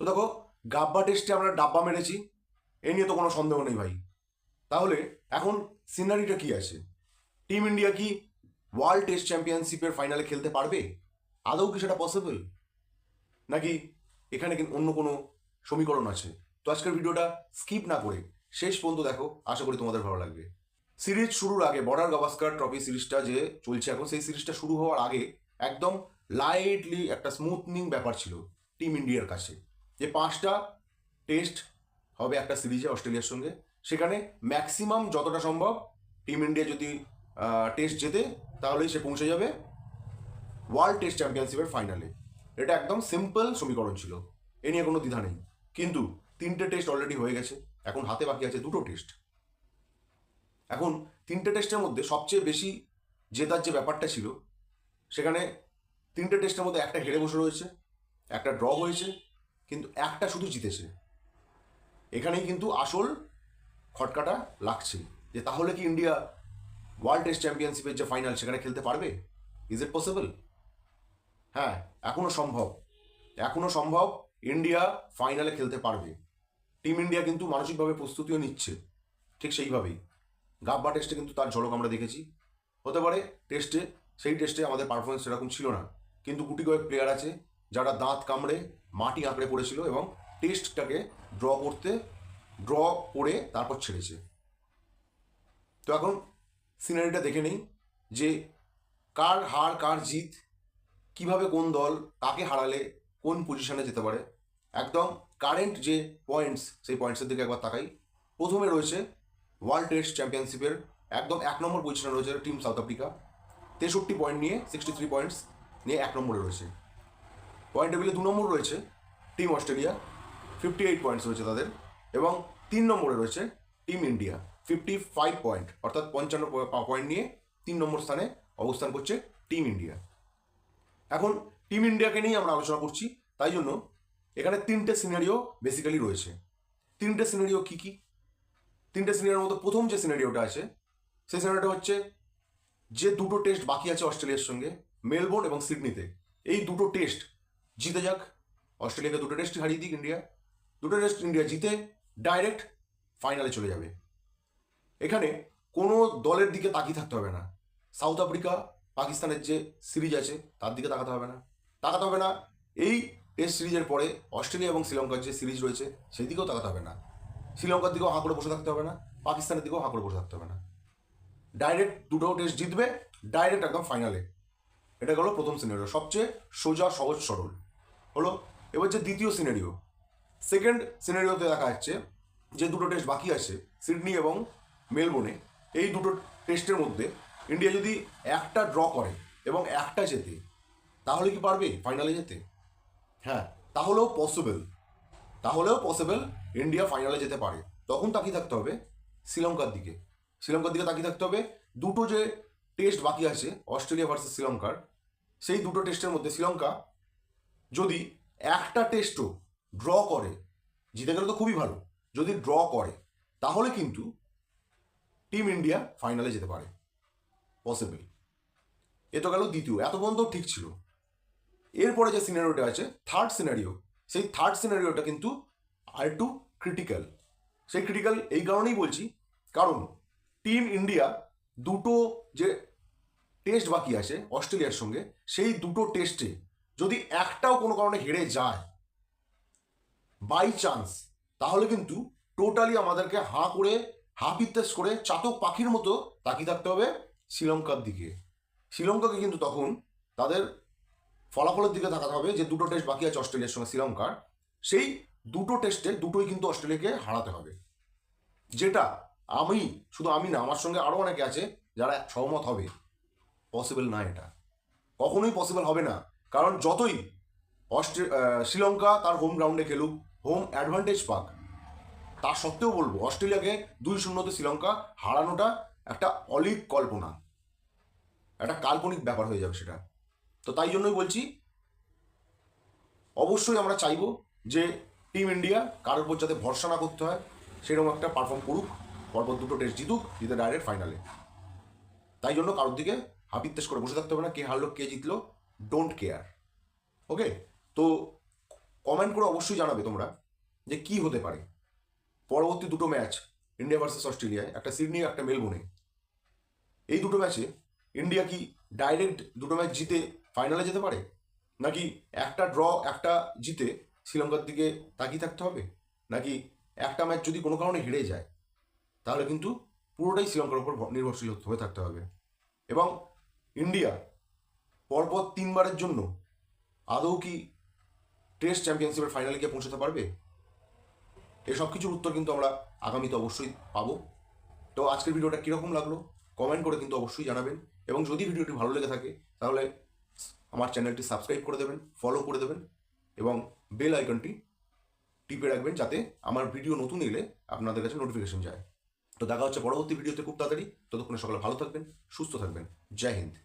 তো দেখো, গাব্বা টেস্টে আমরা ডাব্বা মেরেছি, এ নিয়ে তো কোনো সন্দেহ নেই ভাই। তাহলে এখন সিনারিটা কি আছে? টিম ইন্ডিয়া কি ওয়ার্ল্ড টেস্ট চ্যাম্পিয়নশিপের ফাইনালে খেলতে পারবে? আদৌ কি সেটা পসিবল নাকি এখানে অন্য কোনো সমীকরণ আছে? তো আজকের ভিডিওটা স্কিপ না করে শেষ পর্যন্ত দেখো, আশা করি তোমাদের ভালো লাগবে। সিরিজ শুরুর আগে বর্ডার গাভাস্কার ট্রফি সিরিজটা যে চলছে এখন, সেই সিরিজটা শুরু হওয়ার আগে একদম লাইটলি একটা স্মুথনিং ব্যাপার ছিল টিম ইন্ডিয়ার কাছে। যে পাঁচটা টেস্ট হবে একটা সিরিজে অস্ট্রেলিয়ার সঙ্গে, সেখানে ম্যাক্সিমাম যতটা সম্ভব টিম ইন্ডিয়া যদি টেস্ট জেতে, তাহলেই সে পৌঁছে যাবে ওয়ার্ল্ড টেস্ট চ্যাম্পিয়নশিপের ফাইনালে। এটা একদম সিম্পল সমীকরণ ছিল, এ নিয়ে কোনো দ্বিধা নেই। কিন্তু তিনটে টেস্ট অলরেডি হয়ে গেছে, এখন হাতে বাকি আছে দুটো টেস্ট। এখন তিনটে টেস্টের মধ্যে সবচেয়ে বেশি জেতার যে ব্যাপারটা ছিল, সেখানে তিনটে টেস্টের মধ্যে একটা হেরে বসে রয়েছে, একটা ড্র হয়েছে কিন্তু একটা শুধু জিতেছে। এখানেই কিন্তু আসল খটকাটা লাগছে। যে তাহলে কি ইন্ডিয়া ওয়ার্ল্ড টেস্ট চ্যাম্পিয়নশিপের যে ফাইনাল সেখানে খেলতে পারবে? ইজ ইট পসিবল হ্যাঁ এখনও সম্ভব। এখনও সম্ভব ইন্ডিয়া ফাইনালে খেলতে পারবে। টিম ইন্ডিয়া কিন্তু মানসিকভাবে প্রস্তুতিও নিচ্ছে। ঠিক সেইভাবেই। গাব্বা টেস্টে কিন্তু তার ঝলক আমরা দেখেছি। হতে পারে টেস্টে সেই টেস্টে আমাদের পারফরমেন্স সেরকম ছিল না। কিন্তু গুটি কয়েক প্লেয়ার আছে যারা দাঁত কামড়ে, মাটি আঁকড়ে পড়েছিল এবং টেস্টটাকে ড্র করতে ড্র করে তারপর ছেড়েছে। তো এখন সিনারিটা দেখে নেই যে কার হার, কার জিত, কীভাবে কোন দল কাকে হারালে কোন পজিশনে যেতে পারে। একদম কারেন্ট যে পয়েন্টস সেই পয়েন্টসের দিকে একবার তাকাই। প্রথমে রয়েছে ওয়ার্ল্ড টেস্ট চ্যাম্পিয়নশিপের একদম এক নম্বর পজিশনে রয়েছে টিম সাউথ আফ্রিকা তেষট্টি পয়েন্ট নিয়ে সিক্সটি থ্রি পয়েন্টস নিয়ে এক নম্বরে রয়েছে। পয়েন্ট টেবিলে দু নম্বর রয়েছে team Australia fifty eight points রয়েছে তাদের, এবং তিন নম্বরে রয়েছে team India fifty five point অর্থাৎ পঞ্চান্ন পয়েন্ট নিয়ে তিন নম্বর স্থানে অবস্থান করছে টিম ইন্ডিয়া। এখন টিম ইন্ডিয়াকে নিয়ে আমরা আলোচনা করছি, তাই জন্য এখানে তিনটে সিনারিও বেসিক্যালি রয়েছে। তিনটে সিনারিও কি কি? তিনটে সিনারিওর মধ্যে প্রথম যে সিনারিওটা আছে, সেই সিনারিওটা হচ্ছে যে দুটো টেস্ট বাকি আছে অস্ট্রেলিয়ার সঙ্গে, মেলবোর্ন এবং সিডনিতে। এই দুটো টেস্ট জিতে যাক। অস্ট্রেলিয়াকে দুটো টেস্ট হারিয়ে দিক ইন্ডিয়া। দুটো টেস্ট ইন্ডিয়া জিতে ডাইরেক্ট ফাইনালে চলে যাবে। এখানে কোনো দলের দিকে তাকিয়ে থাকতে হবে না। সাউথ আফ্রিকা, পাকিস্তানের যে সিরিজ আছে, তার দিকে তাকাতে হবে না। তাকাতে হবে না এই টেস্ট সিরিজের পরে অস্ট্রেলিয়া এবং শ্রীলঙ্কার যে সিরিজ রয়েছে, সেই দিকেও তাকাতে হবে না। শ্রীলঙ্কার দিকেও হাঁ করে বসে থাকতে হবে না, পাকিস্তানের দিকেও হাঁ করে বসে থাকতে হবে না। ডাইরেক্ট দুটো টেস্ট জিতবে ডাইরেক্ট একদম ফাইনালে এটা গেল প্রথম সিনারিও সবচেয়ে সোজা, সহজ, সরল। হলো, এবার যে দ্বিতীয় সিনারিও সেকেন্ড সিনারিওতে দেখা যাচ্ছে যে দুটো টেস্ট বাকি আছে সিডনি এবং মেলবোর্নে এই দুটো টেস্টের মধ্যে ইন্ডিয়া যদি একটা ড্র করে এবং একটা জেতে, তাহলে কি পারবে ফাইনালে যেতে? হ্যাঁ তাহলেও পসিবল তাহলেও পসিবল ইন্ডিয়া ফাইনালে যেতে পারে। তখন তাকিয়ে থাকতে হবে শ্রীলঙ্কার দিকে। শ্রীলঙ্কার দিকে তাকিয়ে থাকতে হবে দুটো যে টেস্ট বাকি আছে অস্ট্রেলিয়া ভার্সেস শ্রীলঙ্কার, সেই দুটো টেস্টের মধ্যে শ্রীলঙ্কা যদি একটা টেস্টও ড্র করে জিতে গেলে তো খুবই ভালো, যদি ড্র করে, তাহলে কিন্তু টিম ইন্ডিয়া ফাইনালে যেতে পারে। পসিবল এ তো গেল দ্বিতীয়, এত পর্যন্ত ঠিক ছিল। এরপরে যে সিনারিওটা আছে থার্ড সিনারিও সেই থার্ড সিনারিওটা কিন্তু আর একটু ক্রিটিক্যাল সেই ক্রিটিক্যাল এই কারণেই বলছি, কারণ টিম ইন্ডিয়া দুটো যে টেস্ট বাকি আছে, অস্ট্রেলিয়ার সঙ্গে, সেই দুটো টেস্টে যদি একটাও কোনো কারণে হেরে যায় বাই চান্স তাহলে কিন্তু টোটালি আমাদেরকে হাঁ করে হাপিত্তেস করে চাতক পাখির মতো তাকিয়ে থাকতে হবে শ্রীলঙ্কার দিকে। শ্রীলঙ্কাকে কিন্তু তখন তাদের ফলাফলের দিকে তাকাতে হবে যে দুটো টেস্ট বাকি আছে অস্ট্রেলিয়ার সঙ্গে শ্রীলঙ্কার। সেই দুটো টেস্টে দুটোই কিন্তু অস্ট্রেলিয়াকে হারাতে হবে। যেটা আমি, শুধু আমি না, আমার সঙ্গে আরও অনেকে আছে যারা সহমত হবে। পসিবল না এটা। কখনোই পসিবল হবে না। কারণ যতই অস্ট্রে শ্রীলঙ্কা তার হোম গ্রাউন্ডে খেলুক হোম অ্যাডভান্টেজ পাক। তা সত্ত্বেও বলব, অস্ট্রেলিয়াকে দুই শূন্যতে শ্রীলঙ্কা হারানোটা একটা অলিক কল্পনা। একটা কাল্পনিক ব্যাপার হয়ে যাবে সেটা। তো তাই জন্যই বলছি, অবশ্যই আমরা চাইব যে টিম ইন্ডিয়া কারোর উপর যাতে ভরসা না করতে হয়, সেরকম একটা পারফর্ম করুক, পরপর দুটো টেস্ট জিতুক, জিতে ডাইরেক্ট ফাইনালে তাই জন্য কারোর দিকে হাপিত্তেস করে বসে থাকতে হবে না, কে হারলো, কে জিতলো ডোন্ট কেয়ার ওকে তো কমেন্ট করে অবশ্যই জানাবে তোমরা যে কি হতে পারে। পরবর্তী দুটো ম্যাচ ইন্ডিয়া ভার্সেস অস্ট্রেলিয়ায় একটা সিডনি একটা মেলবোর্নে এই দুটো ম্যাচে ইন্ডিয়া কি ডাইরেক্ট দুটো ম্যাচ জিতে ফাইনালে যেতে পারে? নাকি একটা ড্র একটা জিতে শ্রীলঙ্কার দিকে তাকিয়ে থাকতে হবে? নাকি একটা ম্যাচ যদি কোনো কারণে হেরে যায়, তাহলে কিন্তু পুরোটাই শ্রীলঙ্কার উপর নির্ভরশীল হয়ে থাকতে হবে। এবং ইন্ডিয়া পরপর তিনবারের জন্য আদৌ কি টেস্ট চ্যাম্পিয়নশিপের ফাইনালে গিয়ে পৌঁছাতে পারবে? এসব কিছুর উত্তর কিন্তু আমরা আগামীতে অবশ্যই পাবো। তো আজকের ভিডিওটা কীরকম লাগল? কমেন্ট করে কিন্তু অবশ্যই জানাবেন। এবং যদি ভিডিওটি ভালো লেগে থাকে, তাহলে আমার চ্যানেলটি সাবস্ক্রাইব করে দেবেন ফলো করে দেবেন, এবং বেল আইকনটি টিপে রাখবেন যাতে আমার ভিডিও নতুন এলে আপনাদের কাছে নোটিফিকেশন যায়। তো দেখা হচ্ছে পরবর্তী ভিডিওতে খুব তাড়াতাড়ি। ততক্ষণে সকালে ভালো থাকবেন, সুস্থ থাকবেন। জয় হিন্দ।